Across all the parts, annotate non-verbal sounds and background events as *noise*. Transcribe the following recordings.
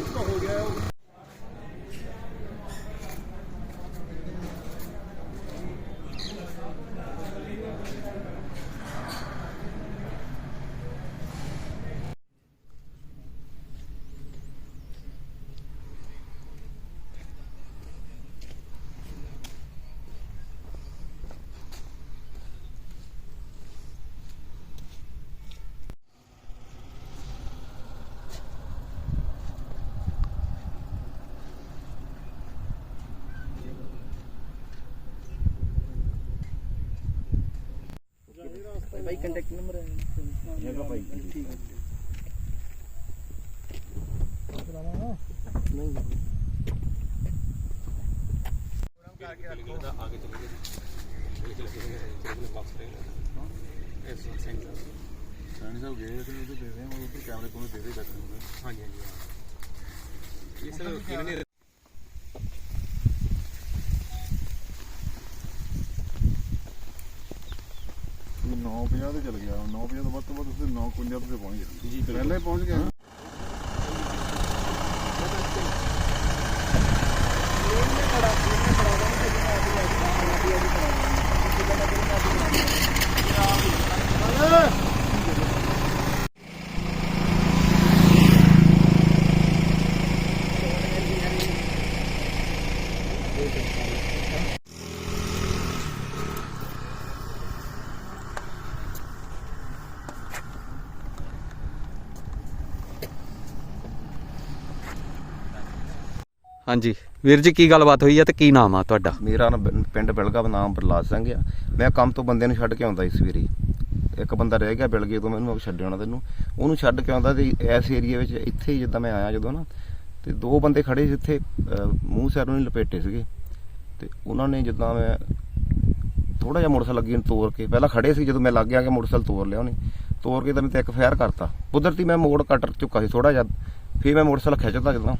ਵਿੱਚ ਤਾਂ ਹੋ ਗਿਆ ਉਹ। ਭਾਈ ਕੰਟੈਕਟ ਨੰਬਰ ਹੈ। ਹੈਗਾ ਭਾਈ। ਠੀਕ ਹੈ। ਸੈਣੀ ਸਾਹਿਬ ਗਏ ਤੇ ਉਹ ਦੇ ਦੇ ਉਹ ਕੈਮਰੇ ਕੋਲ ਦੇ ਦੇ ਬੈਠੇ ਹੁੰਦੇ ਹਾਂਜੀ ਹਾਂਜੀ। ਇਹ ਸਰ ਕਿਵੇਂ ਨੇ ਇਹ 950 ਤੇ ਚਲ ਗਿਆ 950 ਤੋਂ ਵੱਧ ਤੋਂ ਵੱਧ ਤੁਸੀਂ 951 ਤੇ ਪਹੁੰਚ ਗਏ। ਜੀ ਪਹਿਲੇ ਪਹੁੰਚ ਗਏ ਹਾਂਜੀ। ਵੀਰ ਜੀ ਕੀ ਗੱਲਬਾਤ ਹੋਈ ਹੈ ਤੇ ਕੀ ਨਾਮ ਆ ਤੁਹਾਡਾ? ਮੇਰਾ ਨਾ ਬ- ਪਿੰਡ ਬਿਲਗਾ ਨਾਮ ਪ੍ਰਲਾਦ ਸਿੰਘ ਆ। ਮੈਂ ਕੰਮ ਤੋਂ ਬੰਦੇ ਨੂੰ ਛੱਡ ਕੇ ਆਉਂਦਾ ਸੀ ਸਵੇਰੇ। ਇੱਕ ਬੰਦਾ ਰਹਿ ਗਿਆ ਬਿਲਗੇ ਤੋਂ ਮੈਨੂੰ ਛੱਡ ਆਉਣਾ ਤੈਨੂੰ। ਉਹਨੂੰ ਛੱਡ ਕੇ ਆਉਂਦਾ ਤੇ ਇਸ ਏਰੀਆ ਵਿੱਚ ਇੱਥੇ ਹੀ ਜਿੱਦਾਂ ਮੈਂ ਆਇਆ ਜਦੋਂ ਨਾ ਤੇ ਦੋ ਬੰਦੇ ਖੜੇ ਸੀ ਇੱਥੇ ਅਹ, ਮੂੰਹ ਸਿਰ ਨੂੰ ਹੀ ਲਪੇਟੇ ਸੀਗੇ। ਤੇ ਉਹਨਾਂ ਨੇ ਜਿੱਦਾਂ ਮੈਂ ਥੋੜਾ ਜਿਹਾ ਮੋਟਰਸਾਈਕਲ ਲੱਗੀ ਨੂੰ ਤੋੜ ਕੇ ਪਹਿਲਾਂ ਖੜੇ ਸੀ ਜਦੋਂ ਮੈਂ ਲੱਗ ਗਿਆ ਕਿ ਮੋਟਰਸਾਈਕਲ ਤੋਰ ਲਿਆ ਉਹਨੇ। ਤੋਰ ਕੇ ਤਾਂ ਮੈਂ ਤੇ ਇੱਕ ਫਾਇਰ ਕਰਤਾ। ਕੁਦਰਤੀ ਮੈਂ ਮੋੜ ਕੱਟ ਚੁੱਕਾ ਸੀ ਥੋੜਾ ਜਿਹਾ। ਫਿਰ ਮੈਂ ਮੋਟਰਸਾਈਕਲ ਖਿੱਚਦਾ ਜਦੋਂ।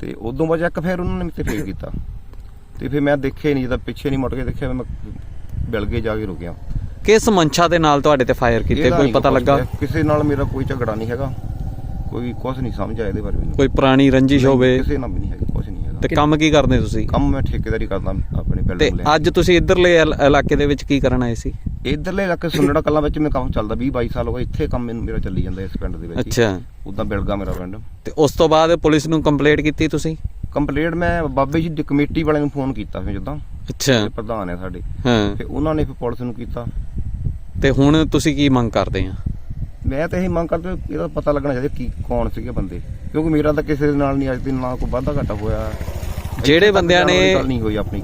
ਤੇ ਉਦੋਂ ਬਾਅਦ ਇੱਕ ਫੇਰ ਉਹਨਾਂ ਨੇ ਮੇਰੇ ਤੇ ਫੇਰ ਕੀਤਾ। ਤੇ ਫਿਰ ਮੈਂ ਦੇਖਿਆ ਨਹੀਂ ਜਦੋਂ ਪਿੱਛੇ ਨਹੀਂ ਮੁੜ ਕੇ ਦੇਖਿਆ ਮੈਂ ਬਿਲਗੇ ਜਾ ਕੇ ਰੁਕਿਆ ਕਿਸ ਮੰਸ਼ਾ ਦੇ ਨਾਲ ਤੁਹਾਡੇ ਤੇ ਫਾਇਰ ਕੀਤੇ? ਕੋਈ ਪਤਾ ਲੱਗਾ। ਕਿਸੇ ਨਾਲ ਮੇਰਾ ਕੋਈ ਝਗੜਾ ਨਹੀਂ ਹੈਗਾ। ਕੋਈ ਕੁਝ ਨਹੀਂ ਸਮਝ ਆਇਆ ਇਹਦੇ ਬਾਰੇ ਮੈਨੂੰ। ਕੋਈ ਪੁਰਾਣੀ ਰੰਜਿਸ਼ ਹੋਵੇ? ਕਿਸੇ ਨਾਲ ਵੀ ਨਹੀਂ ਹੈਗੀ ਕੁਝ ਨਹੀਂ ਹੈਗਾ। ਤੇ ਕੰਮ ਕੀ ਕਰਦੇ ਤੁਸੀਂ? ਕੰਮ ਮੈਂ ਠੇਕੇਦਾਰੀ ਕਰਦਾ ਆਪਣੇ ਤੇ ਬਿਲਡਿੰਗ ਲੈ ਅੱਜ ਤੁਸੀਂ ਇਧਰਲੇ ਇਲਾਕੇ ਦੇ ਵਿੱਚ ਕੀ ਕਰਨ ਆਏ ਸੀ? ਇਧਰਲੇ ਇਲਾਕੇ ਸੁੰਨੜਾ ਕਲਾਂ ਵਿੱਚ ਮੈਂ ਕੰਮ ਚੱਲਦਾ 20 22 ਸਾਲ ਹੋ ਗਏ ਇੱਥੇ ਕੰਮ ਮੈਨੂੰ ਮੇਰਾ ਚੱਲੀ ਜਾਂਦਾ ਇਸ ਪਿੰਡ ਦੇ ਵਿੱਚ ਅੱਛਾ। ਉਦਾਂ ਬਿਲਗਾ ਮੇਰਾ ਪਿੰਡ। ਤੇ ਉਸ ਤੋਂ ਬਾਅਦ ਪੁਲਿਸ ਨੂੰ ਕੰਪਲੇਂਟ ਕੀਤੀ ਤੁਸੀਂ? ਕੰਪਲੀਟ ਮੈਂ ਬਾਬੇ ਜੀ ਦੀ ਕਮੇਟੀ ਵਾਲਿਆਂ ਨੂੰ ਫੋਨ ਕੀਤਾ ਫਿਰ ਜਦੋਂ। ਅੱਛਾ। ਪ੍ਰਧਾਨ ਹੈ ਸਾਡੇ। ਹਾਂ। ਫਿਰ ਉਹਨਾਂ ਨੇ ਫਿਰ ਪੁਲਿਸ ਨੂੰ ਕੀਤਾ। ਤੇ ਹੁਣ ਤੁਸੀਂ ਕੀ ਮੰਗ ਕਰਦੇ ਆ? ਮੈਂ ਤਾਂ ਇਹ ਮੰਗ ਕਰਦਾ ਇਹਦਾ ਪਤਾ ਲੱਗਣਾ ਚਾਹੀਦਾ ਕੀ ਕੌਣ ਸੀਗੇ ਬੰਦੇ। ਕਿਉਂਕਿ ਮੇਰਾ ਤਾਂ ਕਿਸੇ ਨਾਲ ਨਹੀਂ ਅੱਜ ਦਿਨ ਨਾ ਕੋਈ ਵਾਧਾ ਘਾਟਾ ਹੋਇਆ। ਜਿਹੜੇ ਤੱਕ ਬੰਦਿਆਂ ਨੇ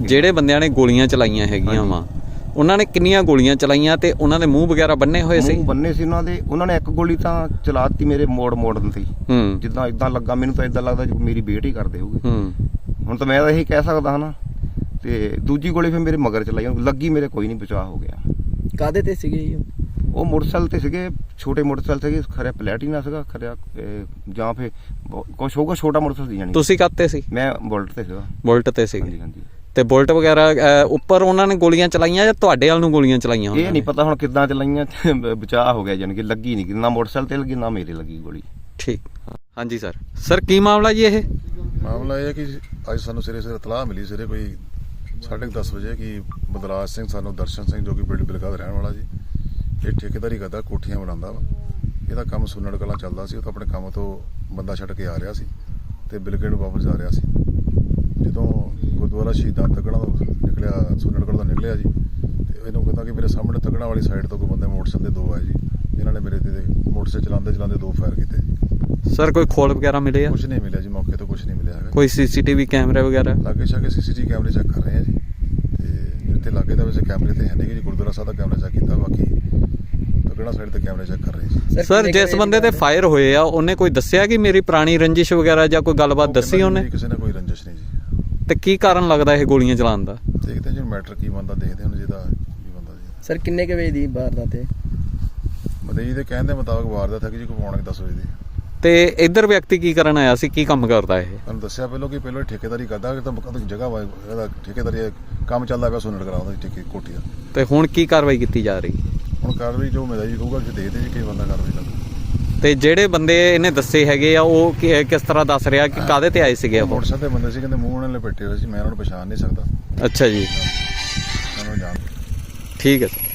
ਜਿਹੜੇ ਬੰਦਿਆਂ ਨੇ ਗੋਲੀਆਂ ਚਲਾਈਆਂ ਹੈਗੀਆਂ। ਵਾ ਉਹਨਾਂ ਨੇ ਕਿੰਨੀਆਂ ਗੋਲੀਆਂ ਚਲਾਈਆਂ ਤੇ ਉਹਨਾਂ ਦੇ ਮੂੰਹ ਵਗੈਰਾ ਬੰਨੇ ਹੋਏ ਸੀ? ਮੂੰਹ ਬੰਨੇ ਸੀ ਉਹਨਾਂ ਦੇ। ਉਹਨਾਂ ਨੇ ਇੱਕ ਗੋਲੀ ਤਾਂ ਚਲਾਤੀ ਮੇਰੇ ਮੋੜ ਮੋੜਨ। ਹੂੰ। ਜਿੱਦਾਂ ਇਦਾਂ ਲੱਗਾ ਮੈਨੂੰ ਤਾਂ ਇਦਾਂ ਲੱਗਦਾ ਜਿਵੇਂ ਮੇਰੀ ਬੇਟ ਹੀ ਕਰਦੇ ਹੋਊਗੇ। ਹੂੰ। ਹੁਣ ਤਾਂ ਮੈਂ ਤਾਂ ਇਹੀ ਕਹਿ ਸਕਦਾ ਹਾਂ ਨਾ। ਤੇ ਦੂਜੀ ਗੋਲੀ ਫਿਰ ਮੇਰੇ ਮਗਰ ਚਲਾਈ ਲੱਗੀ ਮੇਰੇ ਕੋਈ ਨਹੀਂ ਬਚਾਅ ਹੋ ਗਿਆ। ਕਾਦੇ ਤੇ ਸੀਗੇ ਜੀ ਉਹ? ਮੋਟਰਸਾਈਕਲ ਤੇ ਸੀਗੇ ਛੋਟੇ ਮੋਟਰਸਾਈਕਲ ਸੀਗੇ ਖਰਿਆ ਪਲੈਟੀਨਾ ਸੀਗਾ ਖਰਿਆ ਇਹ ਜਾਂ ਫਿਰ ਕੁਝ ਹੋਊਗਾ ਛੋਟਾ ਮੋਟਰਸਾਈਕਲ ਸੀ ਜਾਨੀ ਤੁਸੀਂ ਕੱਤੇ ਸੀ? ਮੈਂ ਬੁਲਟ ਤੇ ਸੀਗਾ। ਬੁਲਟ ਤੇ ਸੀ ਹਾਂਜੀ ਹਾਂਜੀ। ਤੇ ਬੁਲਟ ਵਗੈਰਾ ਉੱਪਰ ਉਹਨਾਂ ਨੇ ਗੋਲੀਆਂ ਚਲਾਈਆਂ ਜਾਂ ਤੁਹਾਡੇ ਵੱਲ ਨੂੰ ਗੋਲੀਆਂ ਚਲਾਈਆਂ ਇਹ ਨਹੀਂ? ਪਤਾ ਹੁਣ ਕਿੱਦਾਂ ਚਲਾਈਆਂ *laughs* ਬਚਾਅ ਹੋ ਗਿਆ ਜਾਨੀ ਕਿ ਲੱਗੀ ਨਹੀਂ ਨਾ ਮੋਟਰਸਾਈਕਲ ਤੇ ਲੱਗੀ ਨਾ ਮੇਰੇ ਲੱਗੀ ਗੋਲੀ। ਠੀਕ। ਹਾਂਜੀ ਸਰ। ਸਰ ਕੀ ਮਾਮਲਾ ਜੀ ਇਹ? ਮਾਮਲਾ ਇਹ ਹੈ ਕਿ ਅੱਜ ਸਾਨੂੰ ਸਿਰੇ ਸਿਰੇ ਤਲਾਹ ਮਿਲੀ ਸਿਰੇ ਕੋਈ 10:30 ਵਜੇ ਕਿ ਬਦਰਾਜ ਸਿੰਘ ਸਾਨੂੰ ਦਰਸ਼ਨ ਸਿੰਘ ਜੋ ਕਿ ਪਿੰਡ ਬਿਲਗਾ ਦਾ ਰਹਿਣ ਵਾਲਾ ਜੀ ਇਹ ਠੇਕੇਦਾਰੀ ਕਰਦਾ ਕੋਠੀਆਂ ਬਣਾਉਂਦਾ ਵਾ। ਇਹਦਾ ਕੰਮ ਸੁਨਣ ਕਲਾਂ ਚੱਲਦਾ ਸੀ ਉਹ ਤਾਂ ਆਪਣੇ ਕੰਮ ਤੋਂ ਬੰਦਾ ਛੱਡ ਕੇ ਆ ਰਿਹਾ ਸੀ ਤੇ ਬਿਲਗੇ ਨੂੰ ਵਾਪਸ ਜਾ ਰਿਹਾ ਸੀ। ਜਦੋਂ ਗੁਰਦੁਆਰਾ ਸ਼ਹੀਦਾਂ ਤਕੜਾ ਤੋਂ ਨਿਕਲਿਆ ਸੁਨਣ ਕਲਾਂ ਤੋਂ ਨਿਕਲਿਆ ਜੀ ਤੇ ਇਹਨੂੰ ਕਹਿੰਦਾ ਕਿ ਮੇਰੇ ਸਾਹਮਣੇ ਤਕੜਾ ਵਾਲੀ ਸਾਈਡ ਤੋਂ ਕੋਈ ਬੰਦੇ ਮੋਟਰਸਾਈਕਲ ਤੇ ਦੋ ਆਏ ਜੀ ਜਿਨ੍ਹਾਂ ਨੇ ਮੇਰੇ ਤੇ ਮੋਟਰਸਾਈਕਲ ਚਲਾਉਂਦੇ ਚਲਾਉਂਦੇ ਦੋ ਫਾਇਰ ਕੀਤੇ ਜੀ। ਸਰ ਕੋਈ ਖੋਲ ਵਗੈਰਾ ਮਿਲੇ ਆ? ਕੁਝ ਨਹੀਂ ਮਿਲਿਆ ਜੀ ਮੌਕੇ ਤੋਂ ਕੁਝ ਨਹੀਂ ਮਿਲਿਆ ਹੈਗਾ। ਕੋਈ ਸੀਸੀਟੀਵੀ ਕੈਮਰੇ ਵਗੈਰਾ? ਲਾਗੇ ਛਾਗੇ ਸੀਸੀਟੀਵੀ ਕੈਮਰੇ ਚੈੱਕ ਕਰ ਰਹੇ ਆ ਜੀ ਤੇ ਜਿੱਥੇ ਲਾਗੇ ਦਾ ਵੈਸੇ ਕੈਮਰੇ ਤੇ ਹੈ ਨਹੀਂ ਜੀ ਗੁਰਦੁਆਰਾ ਸਾਹਿਬ ਦਾ ਕੈਮਰਾ ਚੈੱਕ ਕੀਤਾ ਬਾਕੀ ਤਗੜਾ ਸਾਈਡ ਤੇ ਕੈਮਰੇ ਚੈੱਕ ਕਰ ਰਹੇ ਜੀ। ਸਰ ਜਿਸ ਬੰਦੇ ਤੇ ਦੀ ਫਾਇਰ ਹੋਏ ਆ ਉਹਨੇ ਕੋਈ ਦੱਸਿਆ ਕਿ ਮੇਰੀ ਪੁਰਾਣੀ ਰੰਜਿਸ਼ ਵਗੈਰਾ ਜਾਂ ਕੋਈ ਗੱਲਬਾਤ ਦੱਸੀ ਉਹਨੇ? ਕਿਸੇ ਨੇ ਕੋਈ ਰੰਜਿਸ਼ ਨਹੀਂ ਜੀ। ਤੇ ਕੀ ਕਾਰਨ ਲੱਗਦਾ ਇਹ ਗੋਲੀਆਂ ਚਲਾਉਣ ਦਾ? ਦੇਖਦੇ ਹਾਂ ਜੀ ਮੈਟਰ ਕੀ ਬੰਦਾ ਦੇਖਦੇ ਹਾਂ ਜਿਹਦਾ ਕੀ ਬੰਦਾ ਜੀ। ਸਰ ਕਿੰਨੇ ਕੁ ਵਜੇ ਦੀ ਵਾਰਦਾਤ ਹੈ? ਮਦਈ ਦੇ ਕਹਿਣ ਦੇ ਮੁਤਾਬਕ ਵਾਰਦਾਤ ਹੈ ਕਿ ਜੀ ਕੋਈ ਪੌਣੇ 10 ਵਜੇ ਦੀ। ਤੇ ਇੱਧਰ ਵਿਅਕਤੀ ਕੀ ਕਰਨ ਆਇਆ ਸੀ ਕੀ ਕੰਮ ਕਰਦਾ ਇਹ? ਤੁਹਾਨੂੰ ਦੱਸਿਆ ਪਹਿਲਾਂ ਕਿ ਪਹਿਲਾਂ ਠੇਕੇਦਾਰੀ ਕਰਦਾ ਕਿ ਤਾਂ ਉਹਦੀ ਜਗ੍ਹਾ ਵਾ ਇਹਦਾ ਠੇਕੇਦਾਰੀ ਕੰਮ ਚੱਲਦਾ ਪਿਆ ਸੁਣਨ ਕਰਾਉਂਦਾ ਠੇਕੇ ਕੋਠੀ ਦਾ। ਤੇ ਹੁਣ ਕੀ ਕਾਰਵਾਈ ਕੀਤੀ ਜਾ ਰਹੀ? ਹੁਣ ਕਾਰਵਾਈ ਜੋ ਮਿਲਦਾ ਜੀ ਕਹੂਗਾ ਕਿ ਦੇਖਦੇ ਜੀ ਕੀ ਬੰਦਾ ਕਾਰਵਾਈ ਕਰਦਾ। ਤੇ ਜਿਹੜੇ ਬੰਦੇ ਇਹਨੇ ਦੱਸੇ ਹੈਗੇ ਆ ਉਹ ਕਿ- ਕਿਸ ਤਰ੍ਹਾਂ ਦੱਸ ਰਿਹਾ ਕਿ ਕਾਦੇ ਤੇ ਆਏ ਸੀਗੇ ਉਹ? ਮੋਟਰਸਾਈਕਲ ਤੇ ਬੰਦੇ ਸੀ ਕਹਿੰਦੇ ਮੂੰਹ ਉਹਨਾਂ ਨੇ ਲਪੇਟੇ ਹੋਏ ਸੀ ਮੈਂ ਉਹਨਾਂ ਨੂੰ ਪਛਾਣ ਨਹੀਂ ਸਕਦਾ। ਅੱਛਾ ਜੀ। ਉਹਨਾਂ ਨੂੰ ਜਾਣ ਠੀਕ ਹੈ ਸਰ